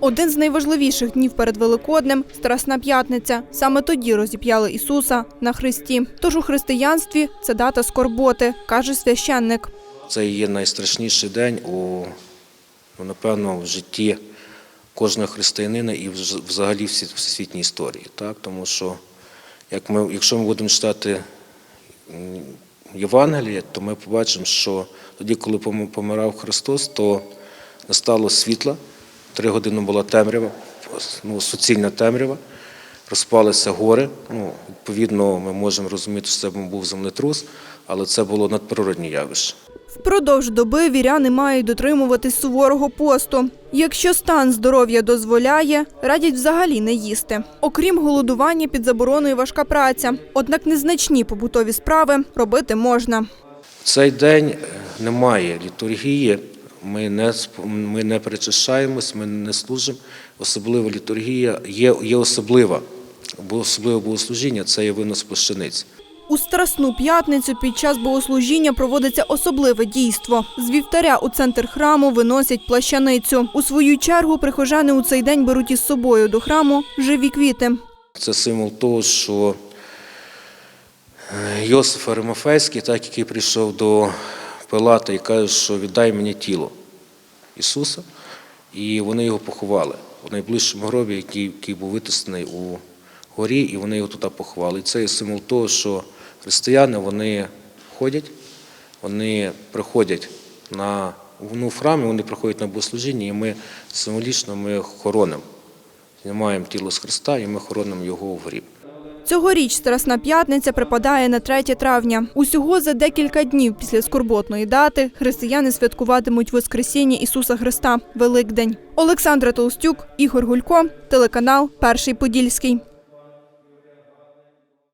Один з найважливіших днів перед Великоднем Страсна п'ятниця. Саме тоді розіп'яли Ісуса на хресті. Тож у християнстві це дата скорботи, каже священник. Це є найстрашніший день у, ну, напевно, в житті кожного християнина і вз- взагалі в всесвітній історії. Так? Тому що як ми, якщо ми будемо читати Євангеліє, то ми побачимо, що тоді, коли помирав Христос, то настало світло, три години була темрява, ну, суцільна темрява, розпалися гори. Ну, відповідно, ми можемо розуміти, що це був землетрус, але це було надприродне явище. Впродовж доби віряни мають дотримуватись суворого посту. Якщо стан здоров'я дозволяє, радять взагалі не їсти. Окрім голодування, під забороною важка праця. Однак незначні побутові справи робити можна. В цей день е, немає літургії, ми не, ми не причащаємось, ми не служимо. Особлива літургія є, є особлива, бо особливе богослужіння це є винос плащаниць. У Страсну п'ятницю під час богослужіння проводиться особливе дійство. З вівтаря у центр храму виносять плащаницю. У свою чергу прихожани у цей день беруть із собою до храму живі квіти. Це символ того, що е, Йосиф Аримафейський, так який прийшов до Пилата і каже, що віддай мені тіло Ісуса, і вони його поховали у найближчому гробі, який, який був витисаний у горі, і вони його туди поховали. І це є символ того, що християни вони ходять, вони приходять на ну, в храмі, вони приходять на богослужіння, і ми символічно ми хоронимо. Знімаємо тіло з Христа і ми хоронимо його в гріб. Цьогоріч Страсна п'ятниця припадає на 3 травня. Усього за декілька днів після скорботної дати християни святкуватимуть Воскресіння Ісуса Христа Великдень. Олександра Толстюк, Ігор Гулько, телеканал Перший Подільський.